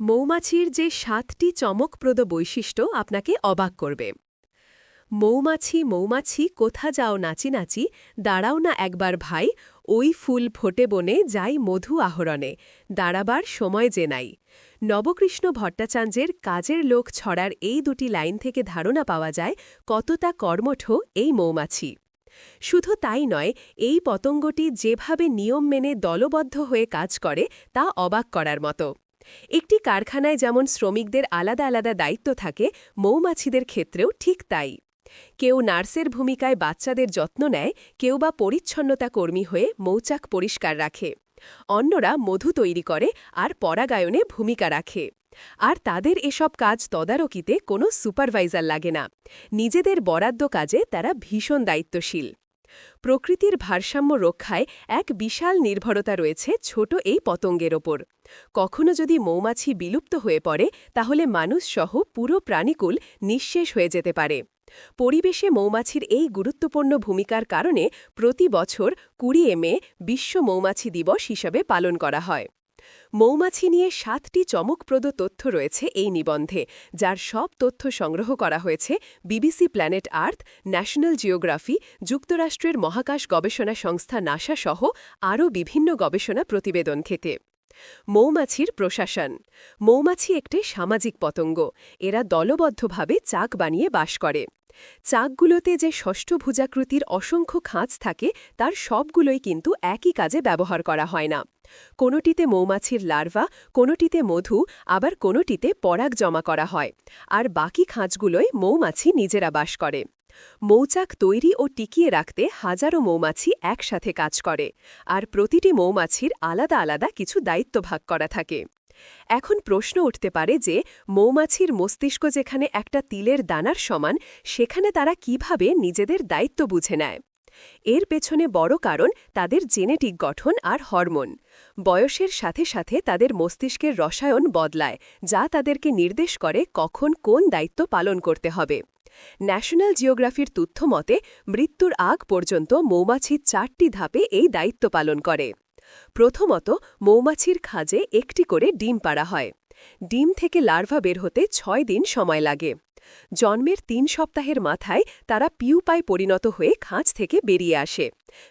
মৌমাছির যে সাতটি চমকপ্রদ বৈশিষ্ট্য আপনাকে অবাক করবে। মৌমাছি মৌমাছি, কোথা যাও নাচি নাচি, দাঁড়াও না একবার ভাই, ওই ফুল ফোটে বনে যাই মধু আহরণে, দাঁড়াবার সময় যে নাই। নবকৃষ্ণ ভট্টাচার্যের কাজের লোক ছড়ার এই দুটি লাইন থেকে ধারণা পাওয়া যায় কতটা কর্মঠ এই মৌমাছি। শুধু তাই নয়, এই পতঙ্গটি যেভাবে নিয়ম মেনে দলবদ্ধ হয়ে কাজ করে তা অবাক করার মতো। একটি কারখানায় যেমন শ্রমিকদের আলাদা আলাদা দায়িত্ব থাকে, মৌমাছিদের ক্ষেত্রেও ঠিক তাই। কেউ নার্সের ভূমিকায় বাচ্চাদের যত্ন নেয়, কেউ বা পরিচ্ছন্নতা কর্মী হয়ে মৌচাক পরিষ্কার রাখে। অন্যরা মধু তৈরি করে আর পরাগায়নে ভূমিকা রাখে। আর তাদের এসব কাজ তদারকিতে কোনো সুপারভাইজার লাগে না। নিজেদের বরাদ্দ কাজে তারা ভীষণ দায়িত্বশীল। প্রকৃতির ভারসাম্য রক্ষায় এক বিশাল নির্ভরতা রয়েছে ছোট এই পতঙ্গের ওপর। কখনো যদি মৌমাছি বিলুপ্ত হয়ে পড়ে, তাহলে মানুষসহ পুরো প্রাণীকুল নিঃশেষ হয়ে যেতে পারে। পরিবেশে মৌমাছির এই গুরুত্বপূর্ণ ভূমিকার কারণে প্রতি বছর কুড়ি মে বিশ্ব মৌমাছি দিবস হিসাবে পালন করা হয়। মৌমাছি নিয়ে সাতটি চমকপ্রদ তথ্য রয়েছে এই নিবন্ধে, যার সব তথ্য সংগ্রহ করা হয়েছে BBC Planet Earth, National Geography, যুক্তরাষ্ট্রের মহাকাশ গবেষণা সংস্থা নাসা সহ আরও বিভিন্ন গবেষণা প্রতিবেদন থেকে মৌমাছির প্রশাসন। মৌমাছি একটি সামাজিক পতঙ্গ। এরা দলবদ্ধভাবে চাক বানিয়ে বাস করে। চাকগুলোতে যে ষষ্ঠ ষষ্ঠভুজাকৃতির অসংখ্য খাঁজ থাকে, তার সবগুলোই কিন্তু একই কাজে ব্যবহার করা হয় না। কোনোটিতে মৌমাছির লার্ভা, কোনোটিতে মধু, আবার কোনোটিতে পরাগ জমা করা হয়। আর বাকি খাঁজগুলোয় মৌমাছি নিজেরা বাস করে। মৌচাক তৈরি ও টিকিয়ে রাখতে হাজারো মৌমাছি একসাথে কাজ করে, আর প্রতিটি মৌমাছির আলাদা আলাদা কিছু দায়িত্ব ভাগ করা থাকে। এখন প্রশ্ন উঠতে পারে যে, মৌমাছির মস্তিষ্ক যেখানে একটা তিলের দানার সমান, সেখানে তারা কীভাবে নিজেদের দায়িত্ব বুঝে নেয়? এর পেছনে বড় কারণ তাদের জেনেটিক গঠন আর হরমোন। বয়সের সাথে সাথে তাদের মস্তিষ্কের রসায়ন বদলায়, যা তাদেরকে নির্দেশ করে কখন কোন দায়িত্ব পালন করতে হবে। ন্যাশনাল জিওগ্রাফির তথ্য মতে, মৃত্যুর আগ পর্যন্ত মৌমাছি চারটি ধাপে এই দায়িত্ব পালন করে। প্রথমত, মৌমাছির খাজে একটি করে ডিম পাড়া হয়। ডিম থেকে লার্ভা বের হতে ছয় দিন সময় লাগে। জন্মের তিন সপ্তাহের মাথায় তারা পিউপায় পরিণত হয়ে খাঁজ থেকে বেরিয়ে আসে।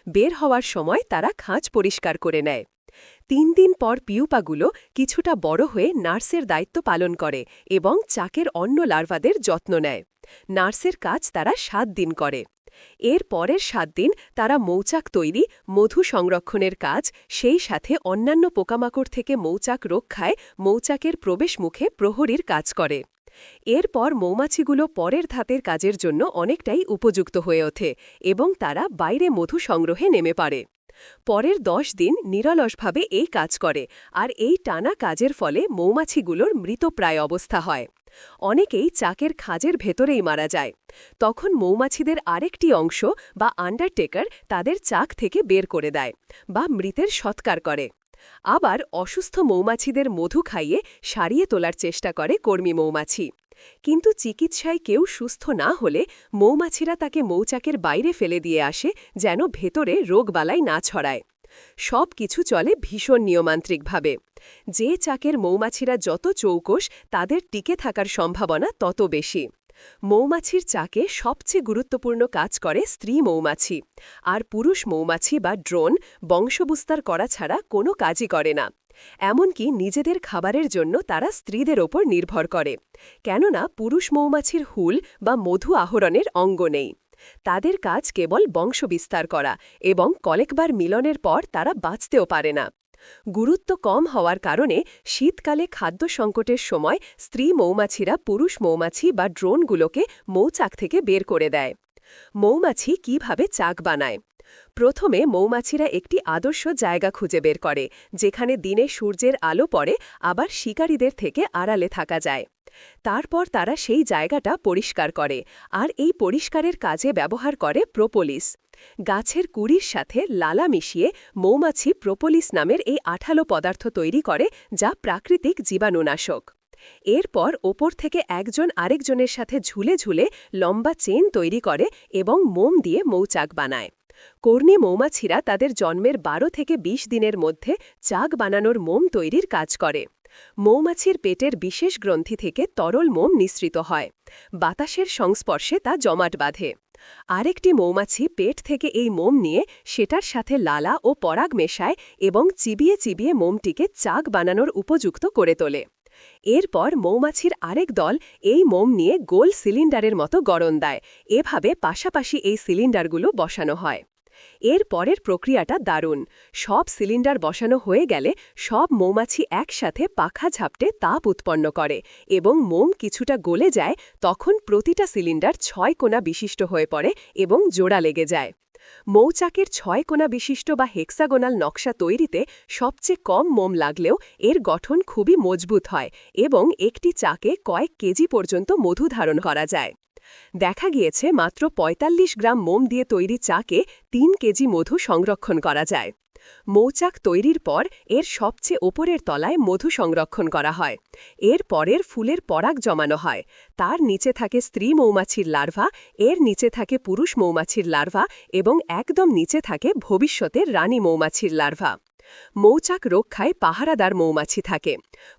বের হওয়ার সময় তারা খাঁজ পরিষ্কার করে নেয়। তিন দিন পর পিউপাগুলো কিছুটা বড় হয়ে নার্সের দায়িত্ব পালন করে এবং চাকের অন্য লার্ভাদের যত্ন নেয়। নার্সের কাজ তারা সাত দিন করে। এর পরের সাত দিন তারা মৌচাক তৈরি, মধু সংরক্ষণের কাজ, সেই সাথে অন্যান্য পোকামাকড় থেকে মৌচাক রক্ষায় মৌচাকের প্রবেশ মুখে প্রহরীর কাজ করে। এরপর মৌমাছিগুলো পরের ধাতের কাজের জন্য অনেকটাই উপযুক্ত হয়ে ওঠে এবং তারা বাইরে মধু সংগ্রহে নেমে পারে পরের দশ দিন নিরলসভাবে এই কাজ করে, আর এই টানা কাজের ফলে মৌমাছিগুলোর মৃতপ্রায় অবস্থা হয়। অনেকেই চাকের খাজের ভেতরেই মারা যায়। তখন মৌমাছিদের আরেকটি অংশ বা আন্ডারটেকার তাদের চাক থেকে বের করে দেয় বা মৃতের সৎকার করে। আবার অসুস্থ মৌমাছিদের মধু খাইয়ে সারিয়ে তোলার চেষ্টা করে কর্মী মৌমাছি। কিন্তু চিকিৎসায় কেউ সুস্থ না হলে মৌমাছিরা তাকে মৌচাকের বাইরে ফেলে দিয়ে আসে যেন ভেতরে রোগবালাই না ছড়ায়। সব কিছু চলে ভীষণ নিয়মান্ত্রিকভাবে। যে চাকের মৌমাছিরা যত চৌকস তাদের টিকে থাকার সম্ভাবনা তত বেশি। মৌমাছির চাকে সবচেয়ে গুরুত্বপূর্ণ কাজ করে স্ত্রী মৌমাছি। আর পুরুষ মৌমাছি বা ড্রোন বংশবিস্তার করা ছাড়া কোনো কাজই করে না। এমনকি নিজেদের খাবারের জন্য তারা স্ত্রীদের ওপর নির্ভর করে, কেননা পুরুষ মৌমাছির হুল বা মধু আহরণের অঙ্গ নেই। তাদের কাজ কেবল বংশবিস্তার করা এবং কলেকবার মিলনের পর তারা বাঁচতেও পারে না। গুরুত্ব কম হওয়ার কারণে শীতকালে খাদ্য সংকটের সময় স্ত্রী মৌমাছিরা পুরুষ মৌমাছি বা ড্রোনগুলোকে মৌচাক থেকে বের করে দেয়। মৌমাছি কীভাবে চাক বানায়? প্রথমে মৌমাছিরা একটি আদর্শ জায়গা খুঁজে বের করে, যেখানে দিনে সূর্যের আলো পড়ে, আবার শিকারীদের থেকে আড়ালে থাকা যায়। তারপর তারা সেই জায়গাটা পরিষ্কার করে, আর এই পরিষ্কারের কাজে ব্যবহার করে প্রোপোলিস। গাছের কুড়ির সাথে লালা মিশিয়ে মৌমাছি প্রোপোলিস নামের এই আঠালো পদার্থ তৈরি করে, যা প্রাকৃতিক জীবাণুনাশক। এরপর ওপর থেকে একজন আরেকজনের সাথে ঝুলে ঝুলে লম্বা চেন তৈরি করে এবং মোম দিয়ে মৌচাক বানায়। কর্ণী মৌমাছিরা তাদের জন্মের বারো থেকে ২০ দিনের মধ্যে চাক বানানোর মোম তৈরির কাজ করে। মৌমাছির পেটের বিশেষ গ্রন্থি থেকে তরল মোম নিঃসৃত হয়। বাতাসের সংস্পর্শে তা জমাট বাঁধে। আরেকটি মৌমাছি পেট থেকে এই মোম নিয়ে সেটার সাথে লালা ও পরাগ মেশায় এবং চিবিয়ে চিবিয়ে মোমটিকে চাক বানানোর উপযুক্ত করে তোলে। এরপর মৌমাছির আরেক দল এই মোম নিয়ে গোল সিলিন্ডারের মতো গড়ন দেয়। এভাবে পাশাপাশি এই সিলিন্ডারগুলো বসানো হয়। এর পরের প্রক্রিয়াটা দারুণ। সব সিলিন্ডার বসানো হয়ে গেলে সব মৌমাছি একসাথে পাখা ঝাপটে তাপ উৎপন্ন করে এবং মোম কিছুটা গলে যায়, তখন প্রতিটা সিলিন্ডার ছয় কোণা বিশিষ্ট হয়ে পড়ে এবং জোড়া লেগে যায়। মৌচাকের ছয় কোনা বিশিষ্ট বা হেক্সাগোনাল নকশা তৈরিতে সবচেয়ে কম মোম লাগলেও এর গঠন খুবই মজবুত হয় এবং একটি চাকে কয়েক কেজি পর্যন্ত মধু ধারণ করা যায়। দেখা গিয়েছে মাত্র ৪৫ গ্রাম মোম দিয়ে তৈরি চাকে তিন কেজি মধু সংরক্ষণ করা যায়। মৌচাক তৈরির পর এর সবচেয়ে ওপরের তলায় মধু সংরক্ষণ করা হয়। এর পরের ফুলের পরাগ জমানো হয়। তার নিচে থাকে স্ত্রী মৌমাছির লার্ভা, এর নিচে থাকে পুরুষ মৌমাছির লার্ভা এবং একদম নিচে থাকে ভবিষ্যতের রানী মৌমাছির লার্ভা। মৌচাক রক্ষায় পাহারাদার মৌমাছি থাকে।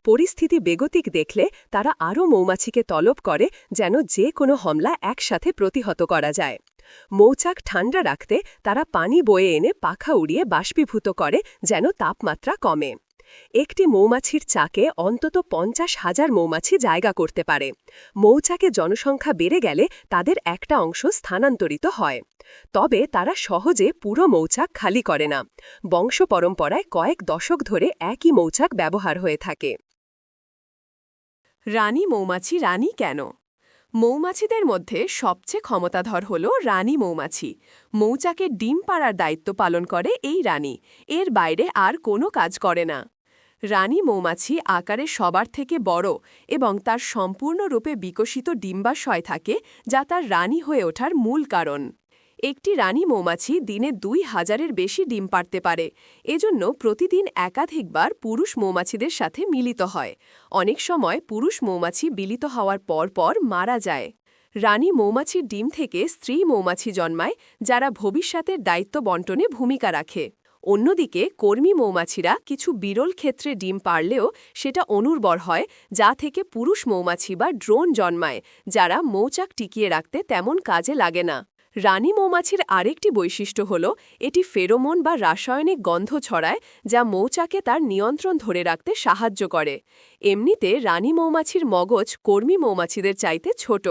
পরিস্থিতি বেগতিক দেখলে তারা আরও মৌমাছিকে তলব করে যেন যে কোনো হামলা একসাথে প্রতিহত করা যায়। মৌচাক ঠান্ডা রাখতে তারা পানি বয়ে এনে পাখা উড়িয়ে বাষ্পীভূত করে যেন তাপমাত্রা কমে। একটি মৌমাছির চাকে অন্তত পঞ্চাশ হাজার মৌমাছি জায়গা করতে পারে। মৌচাকে জনসংখ্যা বেড়ে গেলে তাদের একটা অংশ স্থানান্তরিত হয়। তবে তারা সহজে পুরো মৌচাক খালি করে না। বংশ পরম্পরায় কয়েক দশক ধরে একই মৌচাক ব্যবহার হয়ে থাকে। রানী মৌমাছি রানী কেন? মৌমাছিদের মধ্যে সবচেয়ে ক্ষমতাধর হল রানী মৌমাছি। মৌচাকে ডিম পাড়ার দায়িত্ব পালন করে এই রানী। এর বাইরে আর কোনো কাজ করে না। রানী মৌমাছি আকারে সবার থেকে বড় এবং তার সম্পূর্ণরূপে বিকশিত ডিম্বাশয় থাকে, যা তার রানী হয়ে ওঠার মূল কারণ। একটি রানী মৌমাছি দিনে দুই হাজারের বেশি ডিম পাড়তে পারে। এজন্য প্রতিদিন একাধিকবার পুরুষ মৌমাছিদের সাথে মিলিত হয়। অনেক সময় পুরুষ মৌমাছি বিলিত হওয়ার পর পর মারা যায়। রানী মৌমাছির ডিম থেকে স্ত্রী মৌমাছি জন্মায়, যারা ভবিষ্যতের দায়িত্ব বন্টনে ভূমিকা রাখে। অন্যদিকে কর্মী মৌমাছিরা কিছু বিরল ক্ষেত্রে ডিম পারলেও সেটা অনুর্বর হয়, যা থেকে পুরুষ মৌমাছি বা ড্রোন জন্মায়, যারা মৌচাক টিকিয়ে রাখতে তেমন কাজে লাগে না। রানী মৌমাছির আরেকটি বৈশিষ্ট্য হল, এটি ফেরোমন বা রাসায়নিক গন্ধ ছড়ায়, যা মৌচাকে তার নিয়ন্ত্রণ ধরে রাখতে সাহায্য করে। এমনিতে রানী মৌমাছির মগজ কর্মী মৌমাছিদের চাইতে ছোট।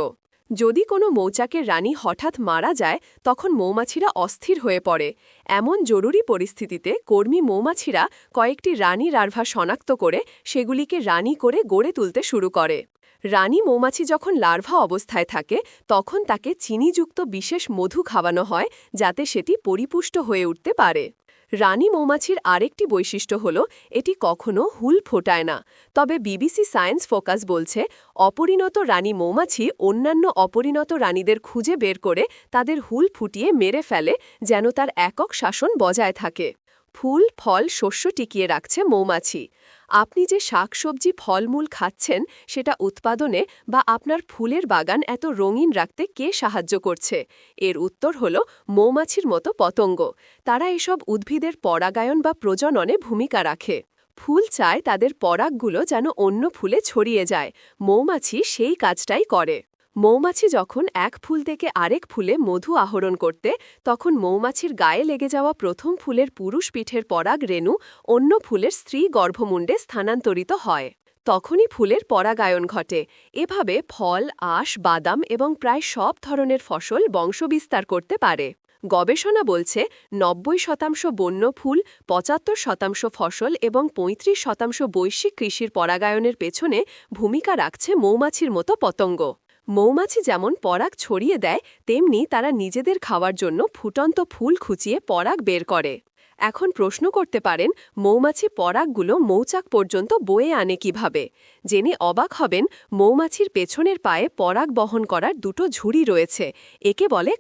যদি কোনো মৌচাকের রানী হঠাৎ মারা যায়, তখন মৌমাছিরা অস্থির হয়ে পড়ে। এমন জরুরি পরিস্থিতিতে কর্মী মৌমাছিরা কয়েকটি রানী লার্ভা শনাক্ত করে সেগুলিকে রানী করে গড়ে তুলতে শুরু করে। রানী মৌমাছি যখন লার্ভা অবস্থায় থাকে, তখন তাকে চিনিযুক্ত বিশেষ মধু খাওয়ানো হয়, যাতে সেটি পরিপুষ্ট হয়ে উঠতে পারে। রানী মৌমাছির আরেকটি বৈশিষ্ট্য হল, এটি কখনো হুল ফোটায় না। তবে বিবিসি সায়েন্স ফোকাস বলছে, অপরিণত রানী মৌমাছি অন্যান্য অপরিণত রানীদের খুঁজে বের করে তাদের হুল ফুটিয়ে মেরে ফেলে, যেন তার একক শাসন বজায় থাকে। ফুল, ফল, শস্য টিকিয়ে রাখছে মৌমাছি। আপনি যে শাকসবজি, ফলমূল খাচ্ছেন, সেটা উৎপাদনে বা আপনার ফুলের বাগান এত রঙিন রাখতে কে সাহায্য করছে? এর উত্তর হল মৌমাছির মতো পতঙ্গ। তারা এসব উদ্ভিদের পরাগায়ন বা প্রজননে ভূমিকা রাখে। ফুল চায় তাদের পরাগগুলো যেন অন্য ফুলে ছড়িয়ে যায়। মৌমাছি সেই কাজটাই করে। মৌমাছি যখন এক ফুল থেকে আরেক ফুলে মধু আহরণ করতে, তখন মৌমাছির গায়ে লেগে যাওয়া প্রথম ফুলের পুরুষ পিঠের পরাগ রেণু অন্য ফুলের স্ত্রী গর্ভমুণ্ডে স্থানান্তরিত হয়। তখনই ফুলের পরাগায়ন ঘটে। এভাবে ফল, আশ, বাদাম এবং প্রায় সব ধরনের ফসল বংশবিস্তার করতে পারে। গবেষণা বলছে, নব্বই শতাংশ বন্য ফুল, পঁচাত্তর শতাংশ ফসল এবং ৩৫ শতাংশ বৈশ্বিক কৃষির পরাগায়নের পেছনে ভূমিকা রাখছে মৌমাছির মতো পতঙ্গ। মৌমাছি যেমন পরাগ ছড়িয়ে দেয়, তেমনি তারা নিজেদের খাওয়ার জন্য ফুটন্ত ফুল খুঁচিয়ে পরাগ বের করে। এখন প্রশ্ন করতে পারেন, মৌমাছি পরাগগুলো মৌচাক পর্যন্ত বয়ে আনে কীভাবে? জেনে অবাক হবেন, মৌমাছির পেছনের পায়ে পরাগ বহন করার দুটো ঝুড়ি রয়েছে, একে বলে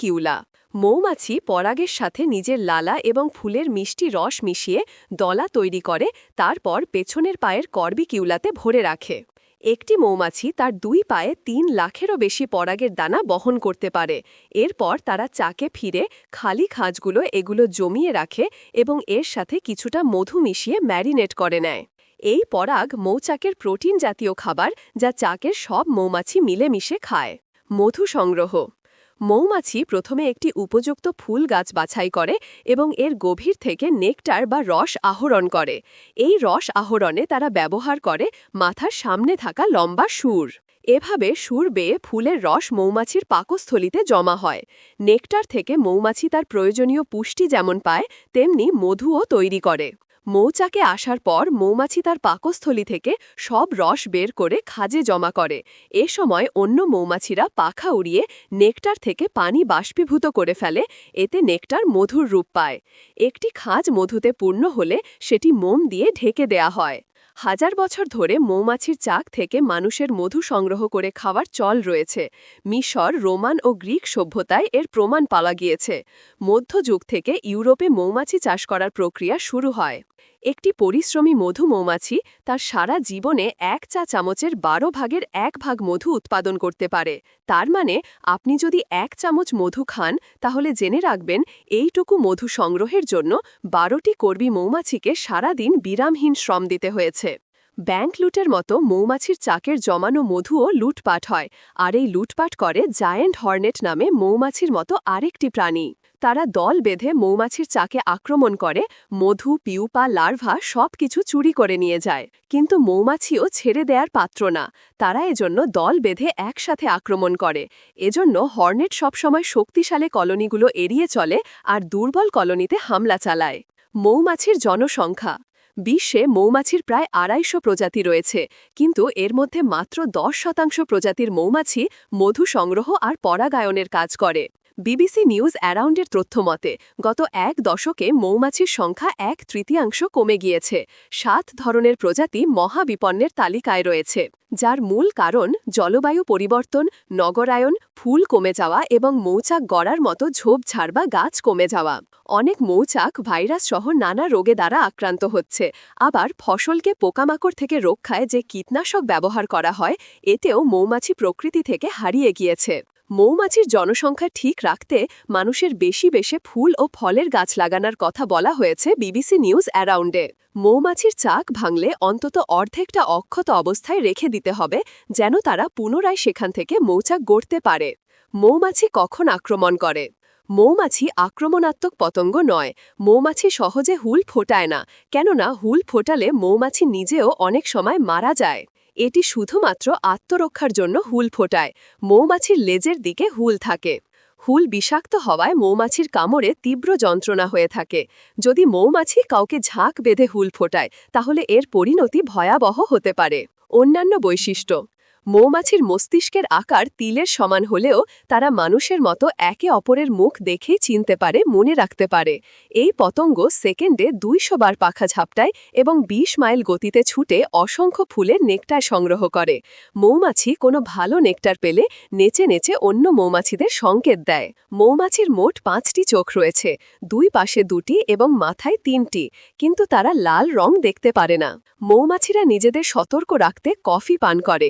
কিউলা মৌমাছি পরাগের সাথে নিজের লালা এবং ফুলের মিষ্টি রস মিশিয়ে দলা তৈরি করে, তারপর পেছনের পায়ের কিউলাতে ভরে রাখে। একটি মৌমাছি তার দুই পায়ে তিন লাখেরও বেশি পরাগের দানা বহন করতে পারে। এরপর তারা চাকে ফিরে খালি খাঁজগুলো এগুলো জমিয়ে রাখে এবং এর সাথে কিছুটা মধু মিশিয়ে ম্যারিনেট করে নেয়। এই পরাগ মৌচাকের প্রোটিন জাতীয় খাবার যা চাকের সব মৌমাছি মিলেমিশে খায়। মধু সংগ্রহ মৌমাছি প্রথমে একটি উপযুক্ত ফুল গাছ বাছাই করে এবং এর গভীর থেকে নেকটার বা রস আহরণ করে। এই রস আহরণে তারা ব্যবহার করে মাথার সামনে থাকা লম্বা সুর। এভাবে সুর বেয়ে ফুলের রস মৌমাছির পাকস্থলিতে জমা হয়। নেকটার থেকে মৌমাছি তার প্রয়োজনীয় পুষ্টি যেমন পায়, তেমনি মধুও তৈরি করে। মৌচাকে আসার পর মৌমাছি তার পাকস্থলী থেকে সব রস বের করে খাজে জমা করে। এ সময় অন্য মৌমাছিরা পাখা উড়িয়ে নেকটার থেকে পানি বাষ্পীভূত করে ফেলে, এতে নেকটার মধুর রূপ পায়। একটি খাজ মধুতে পূর্ণ হলে সেটি মোম দিয়ে ঢেকে দেয়া হয়। হাজার বছর ধরে মৌমাছির চাক থেকে মানুষের মধু সংগ্রহ করে খাওয়ার চল রয়েছে। মিশর, রোমান ও গ্রিক সভ্যতায় এর প্রমাণ পাওয়া গিয়েছে। মধ্যযুগ থেকে ইউরোপে মৌমাছি চাষ করার প্রক্রিয়া শুরু হয়। একটি পরিশ্রমী মধু মৌমাছি তার সারা জীবনে এক চা চামচের বারো ভাগের এক ভাগ মধু উৎপাদন করতে পারে। তার মানে আপনি যদি এক চামচ মধু খান, তাহলে জেনে রাখবেন এইটুকু মধু সংগ্রহের জন্য বারোটি কর্মী মৌমাছিকে সারাদিন বিরামহীন শ্রম দিতে হয়েছে। ব্যাংক লুটের মতো মৌমাছির চাকের জমানো মধুও লুটপাট হয়, আর এই লুটপাট করে জায়েন্ট হর্নেট নামে মৌমাছির মতো আরেকটি প্রাণী। তারা দল বেঁধে মৌমাছির চাকে আক্রমণ করে, মধু, পিউপা, লার্ভা সব কিছু চুরি করে নিয়ে যায়। কিন্তু মৌমাছিও ছেড়ে দেয়ার পাত্র না। তারা এজন্য দল বেঁধে একসাথে আক্রমণ করে। এজন্য হর্নেট সবসময় শক্তিশালী কলোনিগুলো এড়িয়ে চলে আর দুর্বল কলোনিতে হামলা চালায়। মৌমাছির জনসংখ্যা। বিশ্বে মৌমাছির প্রায় আড়াইশো প্রজাতি রয়েছে। কিন্তু এর মধ্যে মাত্র দশ শতাংশ প্রজাতির মৌমাছি মধু সংগ্রহ আর পরাগায়নের কাজ করে। বিবিসি নিউজ অ্যারাউন্ডের তথ্য মতে, গত এক দশকে মৌমাছির সংখ্যা এক তৃতীয়াংশ কমে গিয়েছে। সাত ধরনের প্রজাতি মহাবিপন্নের তালিকায় রয়েছে, যার মূল কারণ জলবায়ু পরিবর্তন, নগরায়ন, ফুল কমে যাওয়া এবং মৌচাক গড়ার মতো ঝোপঝাড় বা গাছ কমে যাওয়া। অনেক মৌচাক ভাইরাস সহ নানা রোগে দ্বারা আক্রান্ত হচ্ছে। আবার ফসলকে পোকামাকড় থেকে রক্ষায় যে কীটনাশক ব্যবহার করা হয়, এতেও মৌমাছি প্রকৃতি থেকে হারিয়ে গিয়েছে। মৌমাছির জনসংখ্যা ঠিক রাখতে মানুষের বেশি বেশি ফুল ও ফলের গাছ লাগানোর কথা বলা হয়েছে বিবিসি নিউজ অ্যারাউন্ডে। মৌমাছির চাক ভাঙলে অন্তত অর্ধেকটা অক্ষত অবস্থায় রেখে দিতে হবে যেন তারা পুনরায় সেখান থেকে মৌচাক গড়তে পারে। মৌমাছি কখন আক্রমণ করে? মৌমাছি আক্রমণাত্মক পতঙ্গ নয়। মৌমাছি সহজে হুল ফোটায় না। কেননা হুল ফোটালে মৌমাছি নিজেও অনেক সময় মারা যায়। এটি শুধুমাত্র আত্মরক্ষার জন্য হুল ফোটায়। মৌমাছির লেজের দিকে হুল থাকে। হুল বিষাক্ত হওয়ায় মৌমাছির কামড়ে তীব্র যন্ত্রণা হয়ে থাকে। যদি মৌমাছি কাউকে ঝাঁক বেঁধে হুল ফোটায়, তাহলে এর পরিণতি ভয়াবহ হতে পারে। অন্যান্য বৈশিষ্ট্য মৌমাছির মস্তিষ্কের আকার তিলের সমান হলেও তারা মানুষের মতো একে অপরের মুখ দেখেই চিনতে পারে, মনে রাখতে পারে। এই পতঙ্গ সেকেন্ডে দুইশো বার পাখা ঝাপটায় এবং ২০ মাইল গতিতে ছুটে অসংখ্য ফুলের নেকটার সংগ্রহ করে। মৌমাছি কোনো ভালো নেকটার পেলে নেচে নেচে অন্য মৌমাছিদের সংকেত দেয়। মৌমাছির মোট পাঁচটি চোখ রয়েছে, দুই পাশে দুটি এবং মাথায় তিনটি, কিন্তু তারা লাল রং দেখতে পারে না। মৌমাছিরা নিজেদের সতর্ক রাখতে কফি পান করে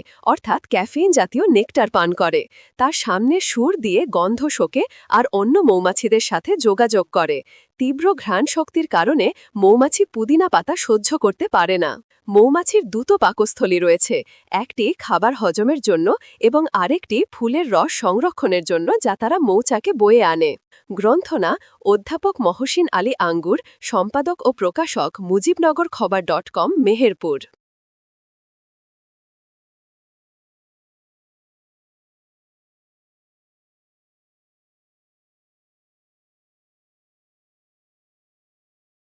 অর্থাৎ ক্যাফেইন জাতীয় নেকটার পান করে। তার সামনে সুর দিয়ে গন্ধ শোকে আর অন্য মৌমাছিদের সাথে যোগাযোগ করে। তীব্র ঘ্রাণ শক্তির কারণে মৌমাছি পুদিনা পাতা সহ্য করতে পারে না। মৌমাছির দুটো পাকস্থলী রয়েছে, একটি খাবার হজমের জন্য এবং আরেকটি ফুলের রস সংরক্ষণের জন্য যা তারা মৌচাকে বয়ে আনে। গ্রন্থনা, অধ্যাপক মহসিন আলী আঙ্গুর, সম্পাদক ও প্রকাশক মুজিবনগর খবর ডট কম, মেহেরপুর।